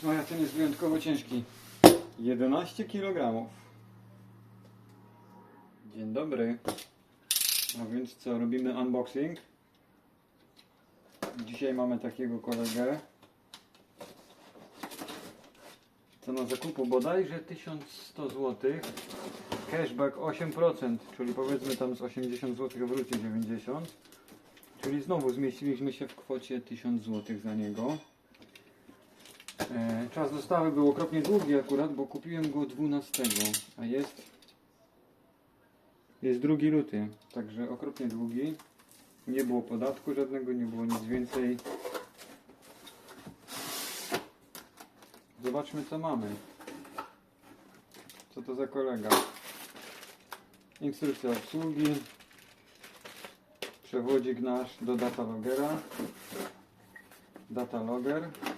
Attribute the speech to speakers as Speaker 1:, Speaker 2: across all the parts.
Speaker 1: Smaja ten jest wyjątkowo ciężki. 11 kg. Dzień dobry. A więc co, robimy unboxing. Dzisiaj mamy takiego kolegę. Cena zakupu bodajże 1100 zł. Cashback 8%, czyli powiedzmy tam z 80 zł wróci 90. Czyli znowu zmieściliśmy się w kwocie 1000 zł za niego. E, czas dostawy był okropnie długi akurat, bo kupiłem go 12, a jest jest 2 luty, także okropnie długi. Nie było podatku żadnego, nie było nic więcej. Zobaczmy co mamy. Co to za kolega? Instrukcja obsługi. Przewodzik nasz do datalogera. Dataloger. Yy,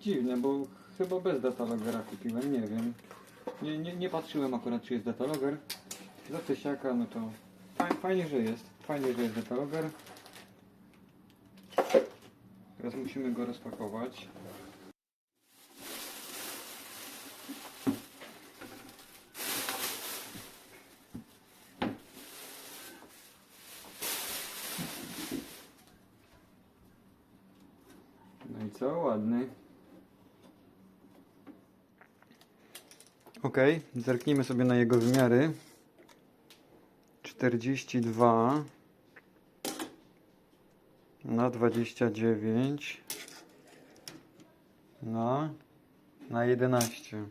Speaker 1: dziwne, bo chyba bez datalogera kupiłem, nie wiem. Nie, nie, nie patrzyłem akurat czy jest dataloger. Za tysiaka, no to fajnie, fajnie, że jest. Fajnie, że jest dataloger. Teraz musimy go rozpakować. Co? Ładny. Ok, zerknijmy sobie na jego wymiary. 42 na 29 na, na 11.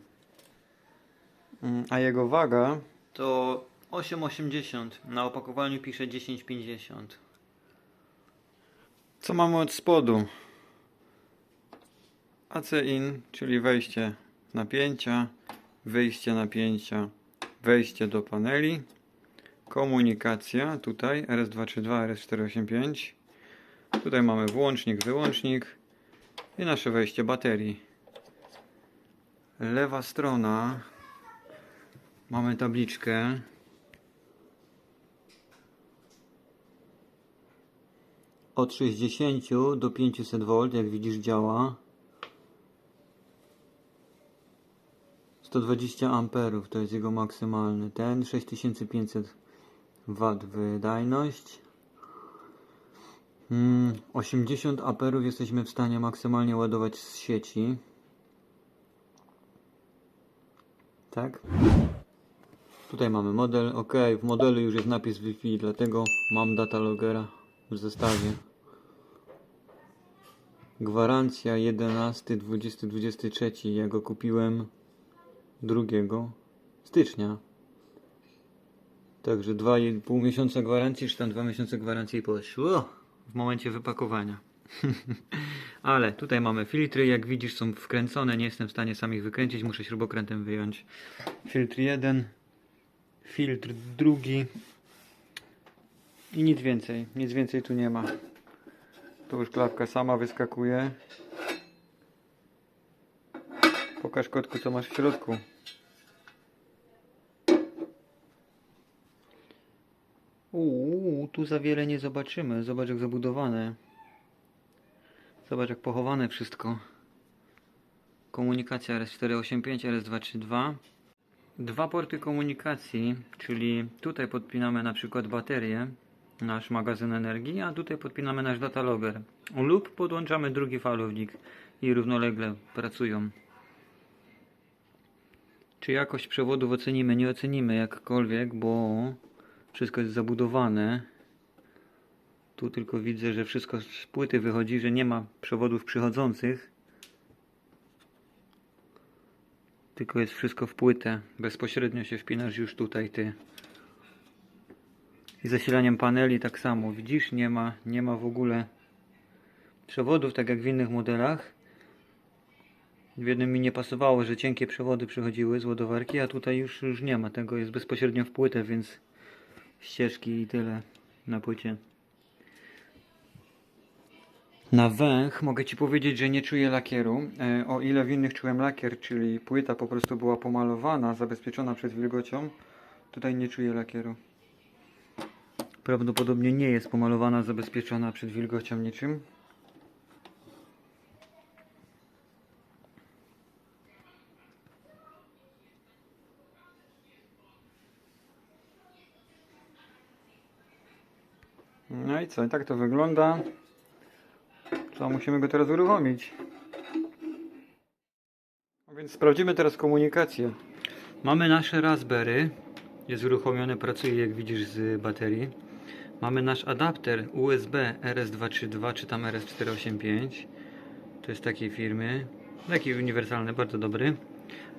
Speaker 1: Mm, A jego waga to 8,80. Na opakowaniu pisze 10,50. Co mamy od spodu? AC in, czyli wejście napięcia, wyjście napięcia, wejście do paneli, komunikacja, tutaj RS232, RS485, tutaj mamy włącznik, wyłącznik i nasze wejście baterii. Lewa strona mamy tabliczkę. Od 60 do 500 V, jak widzisz działa. 120 amperów to jest jego maksymalny. Ten 6500 W wydajność. Mm, 80 amperów jesteśmy w stanie maksymalnie ładować z sieci. Tak? Tutaj mamy model. Ok, w modelu już jest napis Wi-Fi, dlatego mam datalogera w zestawie. Gwarancja 11, 20, 23. Ja go kupiłem 2 stycznia. Także 2,5 miesiąca gwarancji, czy tam 2 miesiące gwarancji poszło w momencie wypakowania. Ale tutaj mamy filtry, jak widzisz są wkręcone, nie jestem w stanie sam ich wykręcić, muszę śrubokrętem wyjąć. Filtr jeden, filtr drugi i nic więcej, nic więcej tu nie ma. Tu już klapka sama wyskakuje. Pokaż kotku co masz w środku. Uuu, tu za wiele nie zobaczymy. Zobacz jak zabudowane. Zobacz jak pochowane wszystko. Komunikacja RS485, RS232. Dwa porty komunikacji, czyli tutaj podpinamy na przykład baterię, nasz magazyn energii, a tutaj podpinamy nasz datalogger. Lub podłączamy drugi falownik i równolegle pracują. Czy jakość przewodów ocenimy? Nie ocenimy jakkolwiek, bo wszystko jest zabudowane. Tu tylko widzę, że wszystko z płyty wychodzi, że nie ma przewodów przychodzących. Tylko jest wszystko w płytę. Bezpośrednio się wpinasz już tutaj ty. I zasilaniem paneli tak samo. Widzisz, nie ma, nie ma w ogóle przewodów, tak jak w innych modelach. W jednym mi nie pasowało, że cienkie przewody przychodziły z ładowarki, a tutaj już, już nie ma tego. Jest bezpośrednio w płytę, więc ścieżki i tyle na płycie. Na węch mogę Ci powiedzieć, że nie czuję lakieru. E, o ile w innych czułem lakier, czyli płyta po prostu była pomalowana, zabezpieczona przed wilgocią, tutaj nie czuję lakieru. Prawdopodobnie nie jest pomalowana, zabezpieczona przed wilgocią niczym. No co, i tak to wygląda. Co, musimy go teraz uruchomić. A więc sprawdzimy teraz komunikację. Mamy nasze Raspberry. Jest uruchomione, pracuje jak widzisz z baterii. Mamy nasz adapter USB RS232 czy tam RS485. To jest takiej firmy. Taki uniwersalny, bardzo dobry.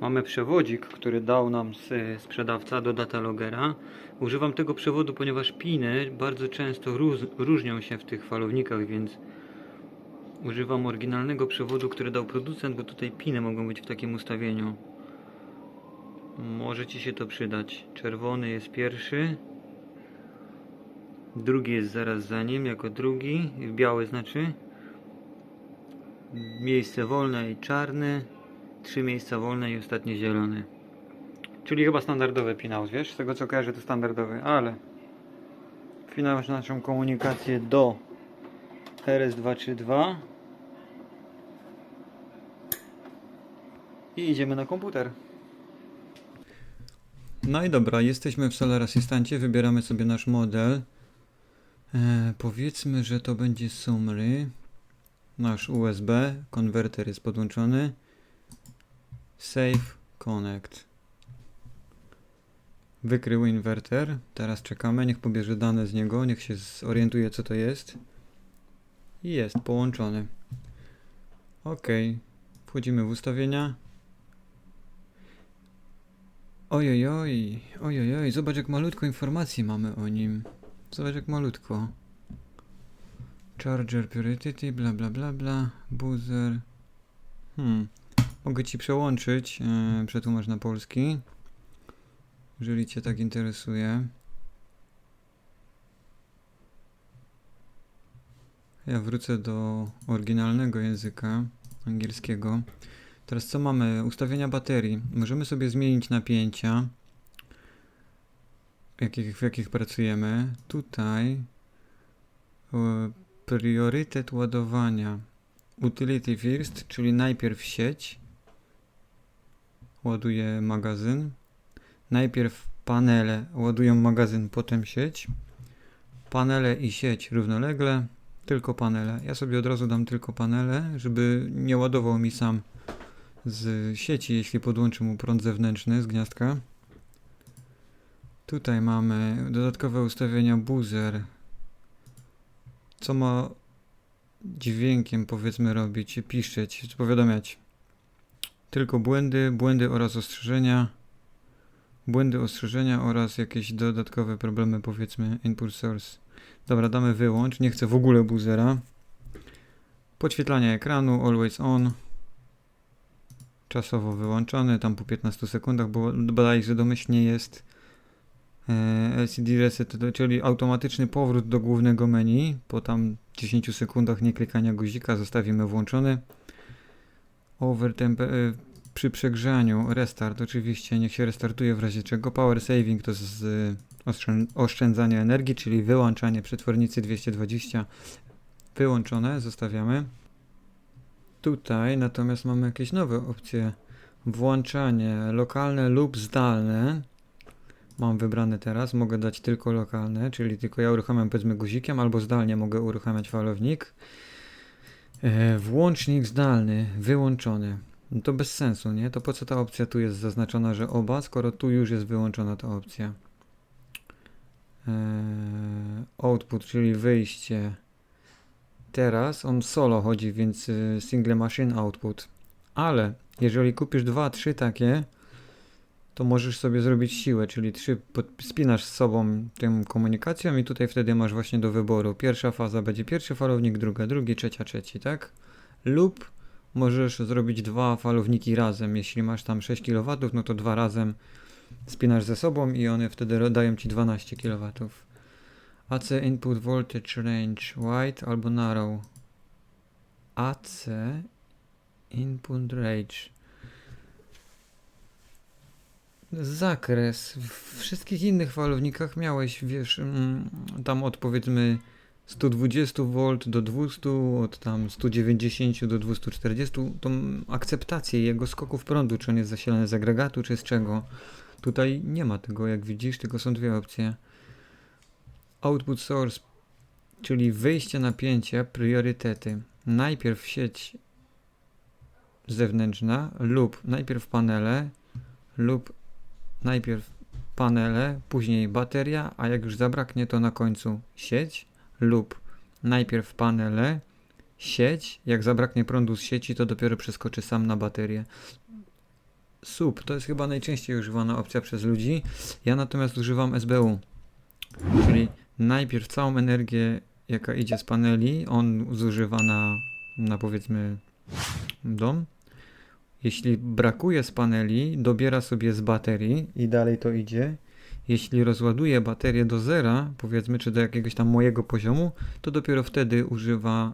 Speaker 1: Mamy przewodzik, który dał nam s- sprzedawca do datalogera. Używam tego przewodu, ponieważ piny bardzo często różnią się w tych falownikach, więc używam oryginalnego przewodu, który dał producent, bo tutaj piny mogą być w takim ustawieniu. Może Ci się to przydać. Czerwony jest pierwszy. Drugi jest zaraz za nim, jako drugi. Biały znaczy. Miejsce wolne i czarny. Trzy miejsca wolne i ostatnie zielony. Czyli chyba standardowy pinout, wiesz? Z tego co kojarzę to standardowy, ale Wpinam naszą komunikację do RS232 i idziemy na komputer. No i dobra, jesteśmy w Solar Assistancie, wybieramy sobie nasz model. E, powiedzmy, że to będzie Sumry. Nasz USB, konwerter jest podłączony. Save Connect. Wykrył inwerter. Teraz czekamy, niech pobierze dane z niego, niech się zorientuje co to jest. I jest połączony. Ok. Wchodzimy w ustawienia. Ojojoj, ojojoj, zobacz jak malutko informacji mamy o nim. Zobacz jak malutko. Charger Purity, bla bla bla bla, buzzer. Hmm. Mogę ci przełączyć, yy, przetłumacz na polski. Jeżeli cię tak interesuje. Ja wrócę do oryginalnego języka angielskiego. Teraz co mamy? Ustawienia baterii. Możemy sobie zmienić napięcia, w jakich, w jakich pracujemy. Tutaj e, priorytet ładowania. Utility first, czyli najpierw sieć. Ładuje magazyn. Najpierw panele ładują magazyn, potem sieć. Panele i sieć równolegle. Tylko panele. Ja sobie od razu dam tylko panele, żeby nie ładował mi sam z sieci, jeśli podłączę mu prąd zewnętrzny z gniazdka. Tutaj mamy dodatkowe ustawienia buzzer. Co ma dźwiękiem powiedzmy robić, piszczeć, powiadamiać. Tylko błędy, błędy oraz ostrzeżenia. Błędy, ostrzeżenia oraz jakieś dodatkowe problemy powiedzmy input source. Dobra, damy wyłącz, nie chcę w ogóle buzzera. Podświetlanie ekranu, always on czasowo wyłączony, tam po 15 sekundach, bo bodajże domyślnie jest e, LCD reset, czyli automatyczny powrót do głównego menu. Po tam 10 sekundach nie klikania guzika zostawimy włączony. Overtemp e, przy przegrzaniu restart oczywiście, niech się restartuje w razie czego. Power saving to z oszczę- oszczędzanie energii, czyli wyłączanie przetwornicy 220 wyłączone, zostawiamy. Tutaj natomiast mamy jakieś nowe opcje. Włączanie lokalne lub zdalne. Mam wybrane teraz, mogę dać tylko lokalne, czyli tylko ja uruchamiam powiedzmy guzikiem, albo zdalnie mogę uruchamiać falownik. E, włącznik zdalny, wyłączony. No to bez sensu, nie? To po co ta opcja tu jest zaznaczona, że oba, skoro tu już jest wyłączona ta opcja. E, output, czyli wyjście. Teraz on solo chodzi, więc y, single machine output. Ale jeżeli kupisz dwa, trzy takie, to możesz sobie zrobić siłę, czyli trzy spinasz z sobą tą komunikacją i tutaj wtedy masz właśnie do wyboru. Pierwsza faza będzie pierwszy falownik, druga, drugi, trzecia, trzeci, tak? Lub możesz zrobić dwa falowniki razem. Jeśli masz tam 6 kW, no to dwa razem spinasz ze sobą i one wtedy dają ci 12 kW. AC input voltage range wide albo narrow. AC input range. Zakres. W wszystkich innych falownikach miałeś, wiesz, mm, tam od powiedzmy 120 V do 200, od tam 190 do 240, tą akceptację jego skoków prądu, czy on jest zasilany z agregatu, czy z czego. Tutaj nie ma tego, jak widzisz, tylko są dwie opcje. Output source czyli wyjście napięcia, priorytety. Najpierw sieć zewnętrzna lub najpierw panele lub najpierw panele, później bateria, a jak już zabraknie to na końcu sieć lub najpierw panele, sieć, jak zabraknie prądu z sieci to dopiero przeskoczy sam na baterię. SUB to jest chyba najczęściej używana opcja przez ludzi. Ja natomiast używam SBU, czyli najpierw całą energię, jaka idzie z paneli, on zużywa na, na powiedzmy dom. Jeśli brakuje z paneli, dobiera sobie z baterii i dalej to idzie. Jeśli rozładuje baterię do zera, powiedzmy, czy do jakiegoś tam mojego poziomu, to dopiero wtedy używa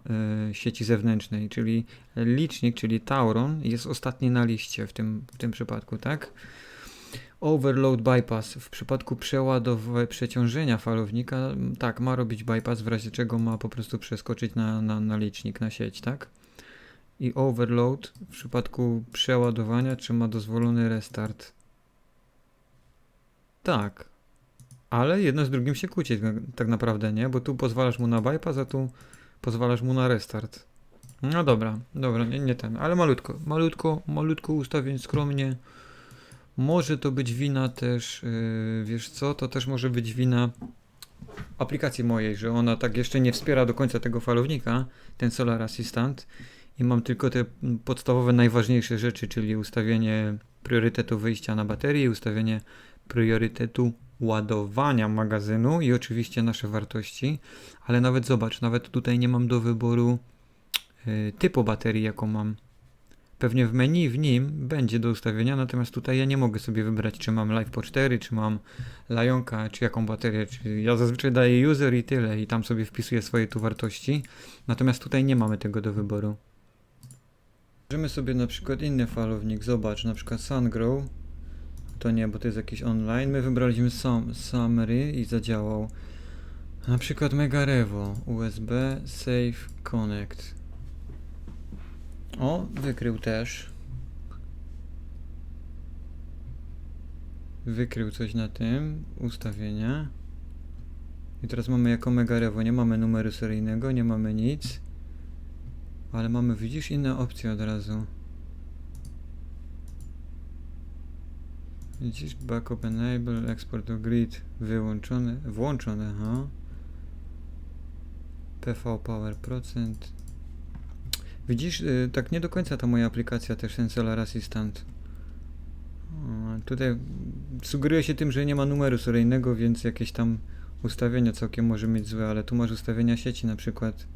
Speaker 1: e, sieci zewnętrznej, czyli licznik, czyli Tauron jest ostatni na liście w tym, w tym przypadku, tak? Overload bypass. W przypadku przeładow- przeciążenia falownika, tak, ma robić bypass, w razie czego ma po prostu przeskoczyć na, na, na licznik, na sieć, tak? I overload w przypadku przeładowania, czy ma dozwolony restart. Tak. Ale jedno z drugim się kłóci tak- tak naprawdę, nie? Bo tu pozwalasz mu na bypass, a tu pozwalasz mu na restart. No dobra, dobra, nie, nie ten, ale malutko, malutko, malutko ustawień skromnie. Może to być wina też, yy, wiesz co, to też może być wina aplikacji mojej, że ona tak jeszcze nie wspiera do końca tego falownika, ten Solar Assistant i mam tylko te podstawowe, najważniejsze rzeczy, czyli ustawienie priorytetu wyjścia na baterię, ustawienie priorytetu ładowania magazynu i oczywiście nasze wartości, ale nawet zobacz, nawet tutaj nie mam do wyboru y, typu baterii, jaką mam. Pewnie w menu w nim będzie do ustawienia, natomiast tutaj ja nie mogę sobie wybrać, czy mam Live po 4, czy mam Lionka, czy jaką baterię. Czy ja zazwyczaj daję user i tyle, i tam sobie wpisuję swoje tu wartości. Natomiast tutaj nie mamy tego do wyboru. Możemy sobie na przykład inny falownik, zobacz, na przykład SunGrow. To nie, bo to jest jakiś online. My wybraliśmy sam, Summary i zadziałał. Na przykład Mega Revo, USB, Safe Connect. O, wykrył też. Wykrył coś na tym, ustawienia. I teraz mamy jako Mega Revo, nie mamy numeru seryjnego, nie mamy nic. Ale mamy, widzisz, inne opcje od razu. Widzisz, backup enable, export to grid wyłączone, włączone, aha. PV power procent. Widzisz, y, tak nie do końca ta moja aplikacja też ten Solar Assistant. Tutaj sugeruje się tym, że nie ma numeru seryjnego, więc jakieś tam ustawienia całkiem może mieć złe, ale tu masz ustawienia sieci na przykład.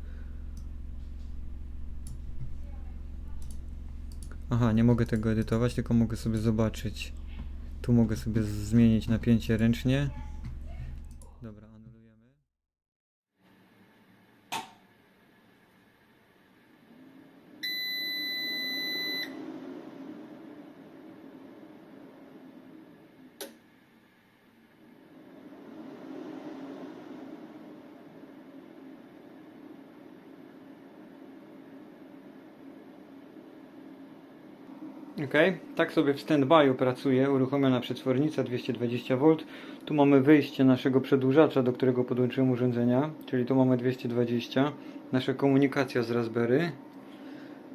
Speaker 1: Aha, nie mogę tego edytować, tylko mogę sobie zobaczyć. Tu mogę sobie zmienić napięcie ręcznie. Dobra, anulujemy. Ok, tak sobie w stand-by'u pracuje uruchomiona przetwornica 220V. Tu mamy wyjście naszego przedłużacza, do którego podłączyłem urządzenia, czyli tu mamy 220, nasza komunikacja z Raspberry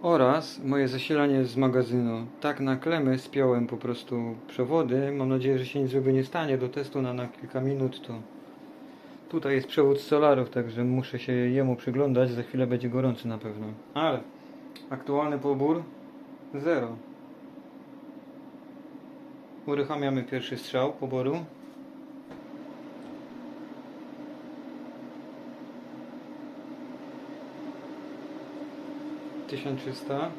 Speaker 1: oraz moje zasilanie z magazynu. Tak na klemy spiąłem po prostu przewody. Mam nadzieję, że się nic złego nie stanie. Do testu na, na kilka minut to tutaj jest przewód z solarów, także muszę się jemu przyglądać. Za chwilę będzie gorący na pewno. Ale aktualny pobór zero. Uruchamiamy pierwszy strzał poboru. Tysiąc trzysta.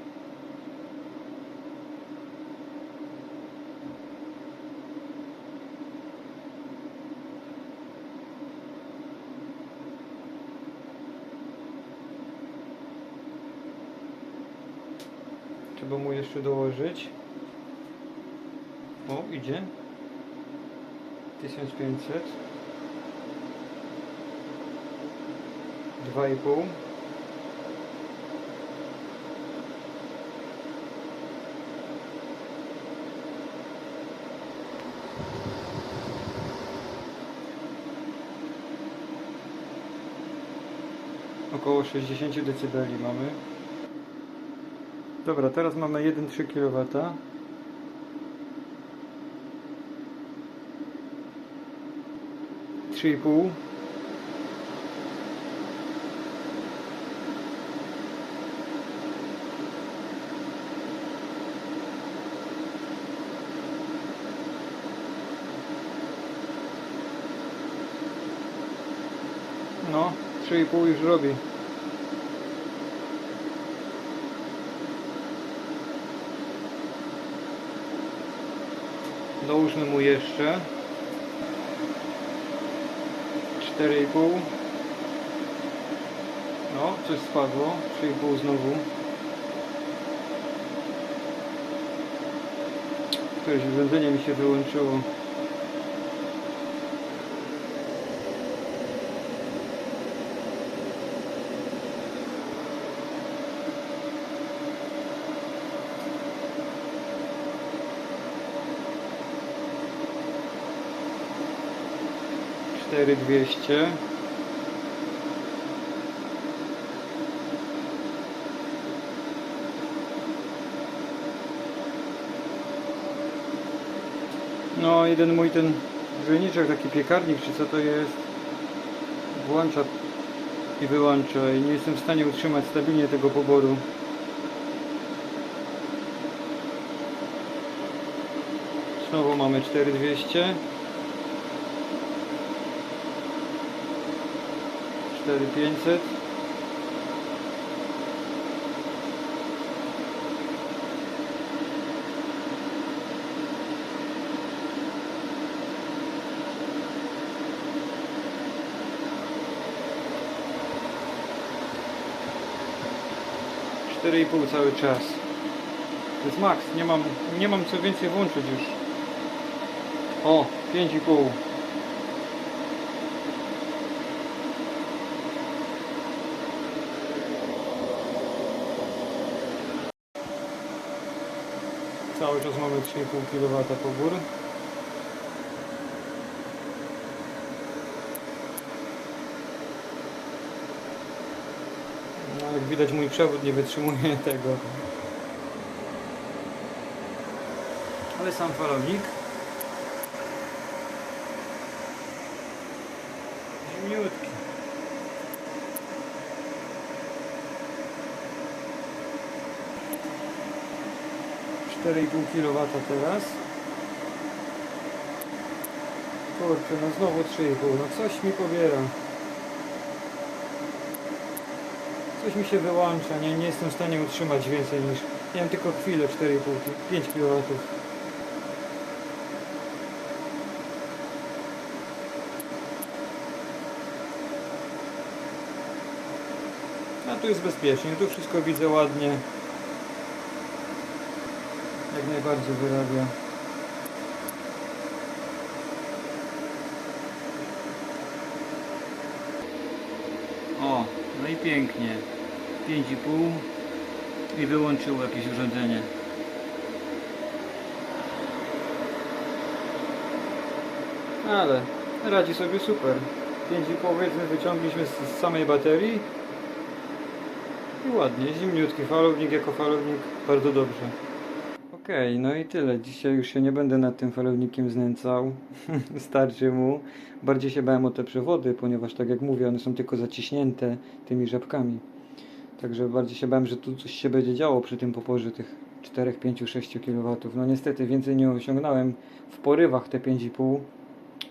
Speaker 1: Trzeba mu jeszcze dołożyć. Idzie. 1500. 2,5. Około 60 dB mamy. Dobra, teraz mamy 1,3 kW. Trzy i pół. No, 3,5 już robi. Dołóżmy mu jeszcze 4,5 No, coś spadło. 3,5 znowu. Któreś urządzenie mi się wyłączyło cztery dwieście. No jeden mój ten grzejniczek, taki piekarnik czy co to jest włącza i wyłącza i nie jestem w stanie utrzymać stabilnie tego poboru. Znowu mamy 4200 4500 4,5 cały czas. To jest maks, nie mam, nie mam co więcej włączyć już. O, 5,5. Cały czas mamy 3,5 kW pobór. No, jak widać mój przewód nie wytrzymuje tego. Ale sam falownik zimniutki. Cztery i pół kW teraz. Kurczę, no znowu 3,5. No coś mi pobiera. Coś mi się wyłącza, nie, nie jestem w stanie utrzymać więcej niż... Wiem, tylko chwilę 4,5, 5 kW. A tu jest bezpiecznie, tu wszystko widzę ładnie. Jak najbardziej wyrabia. O, no i pięknie. 5,5 i wyłączyło jakieś urządzenie. Ale radzi sobie super. 5,5 powiedzmy wyciągliśmy z, z samej baterii. I ładnie, zimniutki falownik jako falownik, bardzo dobrze. Okej, no i tyle. Dzisiaj już się nie będę nad tym falownikiem znęcał. Starczy mu. Bardziej się bałem o te przewody, ponieważ tak jak mówię, one są tylko zaciśnięte tymi żabkami. Także bardziej się bałem, że tu coś się będzie działo przy tym poporze tych 4, 5, 6 kW. No niestety więcej nie osiągnąłem w porywach te 5,5.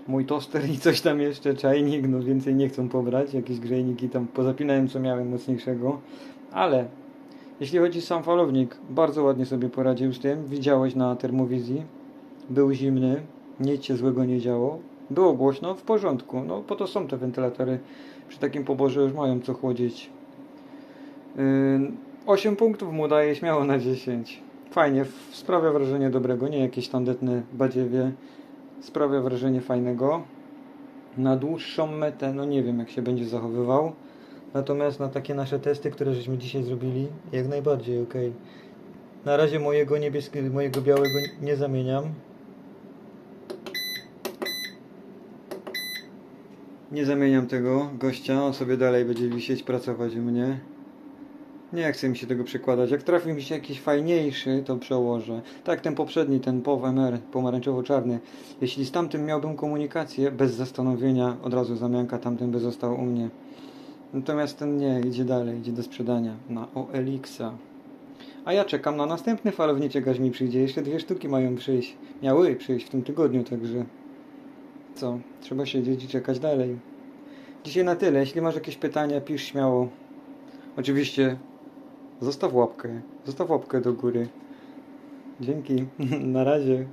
Speaker 1: Mój toster i coś tam jeszcze, czajnik, no więcej nie chcą pobrać. Jakieś grzejniki tam pozapinałem co miałem mocniejszego. Ale jeśli chodzi o sam falownik, bardzo ładnie sobie poradził z tym. Widziałeś na termowizji. Był zimny, nic się złego nie działo. Było głośno, w porządku. No po to są te wentylatory. Przy takim poborze już mają co chłodzić. Yy, 8 punktów mu daje śmiało na 10. Fajnie, sprawia wrażenie dobrego, nie jakieś tandetne badziewie. Sprawia wrażenie fajnego. Na dłuższą metę, no nie wiem jak się będzie zachowywał. Natomiast na takie nasze testy, które żeśmy dzisiaj zrobili, jak najbardziej ok. Na razie mojego niebieskiego, mojego białego nie zamieniam. Nie zamieniam tego gościa, on sobie dalej będzie wisieć, pracować u mnie. Nie chcę mi się tego przekładać. Jak trafi mi się jakiś fajniejszy, to przełożę. Tak, ten poprzedni, ten POW MR, pomarańczowo-czarny. Jeśli z tamtym miałbym komunikację, bez zastanowienia, od razu zamianka, tamten by został u mnie. Natomiast ten nie, idzie dalej, idzie do sprzedania na OLX-a. A ja czekam na następny falowniczek, aż mi przyjdzie. Jeszcze dwie sztuki mają przyjść. Miały przyjść w tym tygodniu, także... Co? Trzeba siedzieć i czekać dalej. Dzisiaj na tyle. Jeśli masz jakieś pytania, pisz śmiało. Oczywiście zostaw łapkę. Zostaw łapkę do góry. Dzięki. na razie.